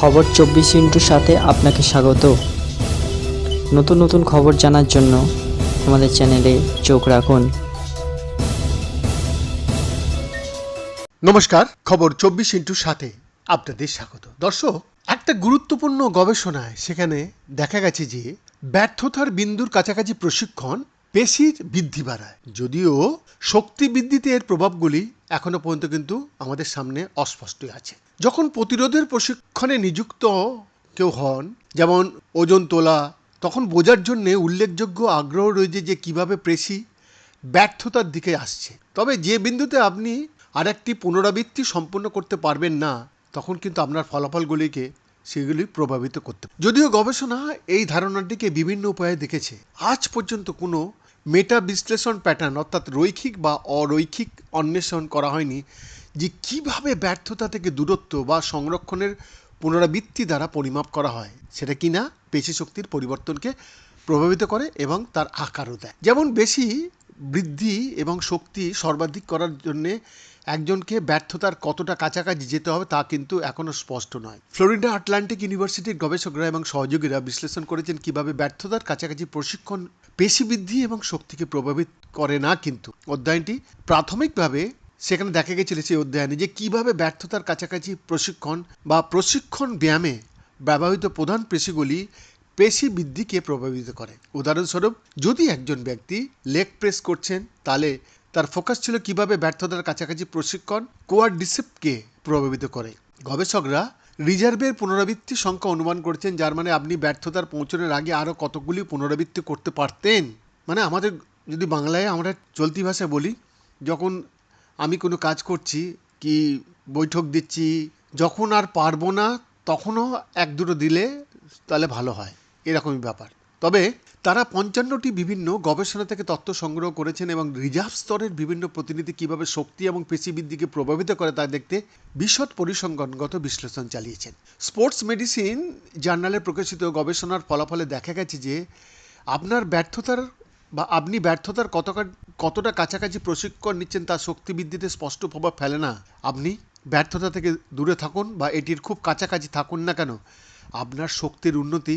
খবর চব্বিশ ইন্টুর সাথে আপনাকে স্বাগত। নতুন নতুন খবর জানার জন্য আমাদের চ্যানেলে চোখ রাখুন। নমস্কার, খবর চব্বিশ ইন্টুর সাথে আপনাদের স্বাগত। দর্শক, একটা গুরুত্বপূর্ণ গবেষণায় সেখানে দেখা গেছে যে ব্যর্থতার বিন্দুর কাছাকাছি প্রশিক্ষণ পেশির বৃদ্ধি বাড়ায়। যদিও শক্তি বৃদ্ধিতে এর প্রভাবগুলি এখনও পর্যন্ত কিন্তু আমাদের সামনে অস্পষ্টই আছে। যখন প্রতিরোধের প্রশিক্ষণে নিযুক্ত কেউ হন, যেমন ওজন তোলা, তখন বোঝার জন্যে উল্লেখযোগ্য আগ্রহ রয়েছে যে কীভাবে পেশি ব্যর্থতার দিকে আসছে। তবে যে বিন্দুতে আপনি আরেকটি পুনরাবৃত্তি সম্পূর্ণ করতে পারবেন না, তখন কিন্তু আপনার ফলাফলগুলিকে সেগুলি প্রভাবিত করতে যদিও গবেষণা এই ধারণাটিকে বিভিন্ন উপায়ে দেখেছে, আজ পর্যন্ত কোনো মেটা বিশ্লেষণ প্যাটার্ন অর্থাৎ রৈখিক বা অরৈখিক অন্বেষণ করা হয়নি যে কীভাবে ব্যর্থতা থেকে দূরত্ব বা সংরক্ষণের পুনরাবৃত্তি দ্বারা পরিমাপ করা হয়। সেটা কি না পেশি শক্তির পরিবর্তনকে প্রভাবিত করে এবং তার আকারও দেয়। যেমন বেশি বৃদ্ধি এবং শক্তি সর্বাধিক করার জন্যে একজনকে ব্যর্থতার কতটা কাছাকাছি যেতে হবে তা কিন্তু এখনও স্পষ্ট নয়। ফ্লোরিডা আটলান্টিক ইউনিভার্সিটির গবেষকরা এবং সহযোগীরা বিশ্লেষণ করেছেন কীভাবে ব্যর্থতার কাছাকাছি প্রশিক্ষণ পেশি বৃদ্ধি এবং শক্তিকে প্রভাবিত করে না কিন্তু। অধ্যয়নটি প্রাথমিকভাবে সেখানে দেখা গেছিল সেই অধ্যয়নে যে কীভাবে ব্যর্থতার কাছাকাছি প্রশিক্ষণ বা প্রশিক্ষণ ব্যায়ামে ব্যবহৃত প্রধান পেশিগুলি পেশি বৃদ্ধিকে প্রভাবিত করে। উদাহরণস্বরূপ, যদি একজন ব্যক্তি লেগ প্রেস করছেন, তাহলে তার ফোকাস ছিল কীভাবে ব্যর্থতার কাছাকাছি প্রশিক্ষণ কোয়াড্রিসেপকে প্রভাবিত করে। গবেষকরা রিজার্ভের পুনরাবৃত্তি সংখ্যা অনুমান করেছেন, যার মানে আপনি ব্যর্থতার পৌঁছানোর আগে আরও কতগুলি পুনরাবৃত্তি করতে পারতেন। মানে আমাদের, যদি বাংলায় আমরা চলতি ভাষায় বলি, যখন আমি কোনো কাজ করছি, কি বৈঠক দিচ্ছি, যখন আর পারব না, তখনও এক দুটো দিলে তাহলে ভালো হয়। এরকমই ব্যাপার। তবে তারা পঞ্চান্নটি বিভিন্ন গবেষণা থেকে তথ্য সংগ্রহ করেছেন এবং রিজার্ভ স্তরের বিভিন্ন প্রতিনিধি কীভাবে শক্তি এবং পেশিবৃদ্ধিকে প্রভাবিত করে তা দেখতে বিশদ পরিসংখ্যানগত বিশ্লেষণ চালিয়েছেন। স্পোর্টস মেডিসিন জার্নালে প্রকাশিত গবেষণার ফলাফলে দেখা গেছে যে আপনার ব্যর্থতার বা আপনি ব্যর্থতার কতটা কতটা কাছাকাছি প্রশিক্ষণ নিচ্ছেন তার শক্তি বৃদ্ধিতে স্পষ্ট প্রভাব ফেলে না। আপনি ব্যর্থতা থেকে দূরে থাকুন বা এটির খুব কাছাকাছি থাকুন না কেন। আপনার শক্তির উন্নতি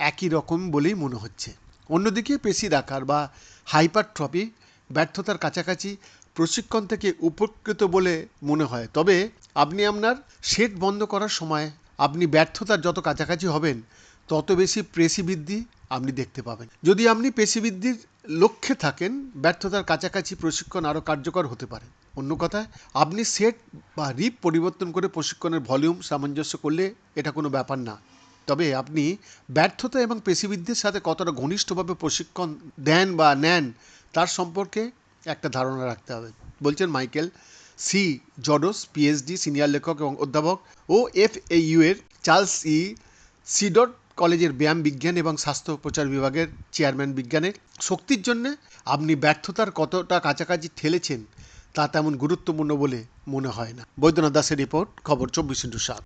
একই রকম বলেই মনে হচ্ছে। অন্যদিকে পেশির আকার বা হাইপারট্রফি ব্যর্থতার কাছাকাছি প্রশিক্ষণ থেকে উপকৃত বলে মনে হয়। তবে আপনি আপনার সেট বন্ধ করার সময় আপনি ব্যর্থতার যত কাছাকাছি হবেন, তত বেশি পেশি বৃদ্ধি আপনি দেখতে পাবেন। যদি আপনি পেশি বৃদ্ধির লক্ষ্যে থাকেন, ব্যর্থতার কাছাকাছি প্রশিক্ষণ আরও কার্যকর হতে পারে। অন্য কথায়, আপনি সেট বা রিপ পরিবর্তন করে প্রশিক্ষণের ভলিউম সামঞ্জস্য করলে এটা কোনো ব্যাপার না। তবে আপনি ব্যর্থতা এবং পেশিবৃদ্ধির সাথে কতটা ঘনিষ্ঠভাবে প্রশিক্ষণ দেন বা নেন, তার সম্পর্কে একটা ধারণা রাখতে হবে। বলছেন Michael C Zourdos PhD senior লেখক এবং অধ্যাপক ও এফ ইউ এর চার্লস ই সিডট কলেজের ব্যায়াম বিজ্ঞান এবং স্বাস্থ্য প্রচার বিভাগের চেয়ারম্যান বিজ্ঞানের শক্তির জন্য আপনি ব্যর্থতার কতটা কাছাকাছি ঠেলেছেন, তা তেমন গুরুত্বপূর্ণ বলে মনে হয় না। বৈদ্যনাথ দাসের রিপোর্ট, খবর চব্বিশ ইন্টু সাত।